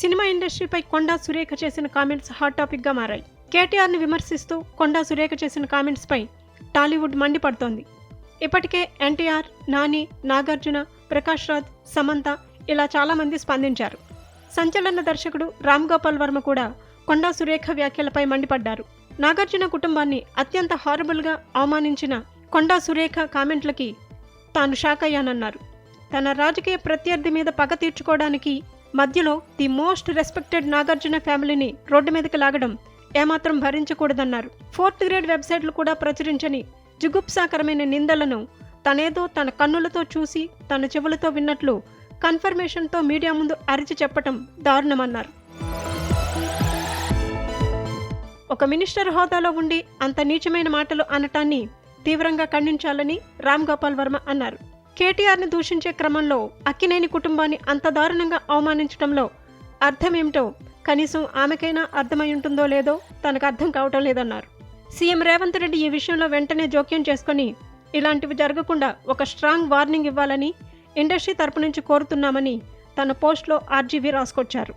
Cinema ఇండస్ట్రీపై Konda Surekha చేసిన comments hot టాపిక్గా మారాయి. కేటీఆర్ని విమర్శిస్తూ కొండా సురేఖ చేసిన కామెంట్స్పై టాలీవుడ్ మండిపడుతోంది. ఇప్పటికే ఎన్టీఆర్ నాని నాగార్జున ప్రకాష్ రాజ్ సమంత ఇలా చాలామంది స్పందించారు. సంచలన దర్శకుడు రామ్ గోపాల్ వర్మ కూడా కొండా సురేఖ వ్యాఖ్యలపై మండిపడ్డారు. నాగార్జున కుటుంబాన్ని అత్యంత హారబుల్గా అవమానించిన కొండా సురేఖ కామెంట్లకి తాను షాక్ అయ్యానన్నారు. తన రాజకీయ ప్రత్యర్థి మీద పగ తీర్చుకోవడానికి మధ్యలో ది మోస్ట్ రెస్పెక్టెడ్ నాగార్జున ఫ్యామిలీని రోడ్డు మీదకి లాగడం ఏమాత్రం భరించకూడదన్నారు. ఫోర్త్ గ్రేడ్ వెబ్సైట్లు కూడా ప్రచురించని జుగుప్సాకరమైన నిందలను తనేదో తన కన్నులతో చూసి తన చెవులతో విన్నట్లు కన్ఫర్మేషన్తో మీడియా ముందు అరిచి చెప్పటం దారుణమన్నారు. ఒక మినిస్టర్ హోదాలో ఉండి అంత నీచమైన మాటలు అనటాన్ని తీవ్రంగా ఖండించాలని రామ్ గోపాల్ వర్మ అన్నారు. కేటీఆర్ని దూషించే క్రమంలో అక్కినేని కుటుంబాన్ని అంత దారుణంగా అవమానించడంలో అర్థమేమిటో కనీసం ఆమెకైనా అర్థమై ఉంటుందో లేదో తనకు అర్థం కావటం లేదన్నారు. సీఎం రేవంత్ రెడ్డి ఈ విషయంలో వెంటనే జోక్యం చేసుకొని ఇలాంటివి జరగకుండా ఒక స్ట్రాంగ్ వార్నింగ్ ఇవ్వాలని ఇండస్ట్రీ తరపు నుంచి కోరుతున్నామని తన పోస్ట్లో ఆర్జీవీ రాసుకొచ్చారు.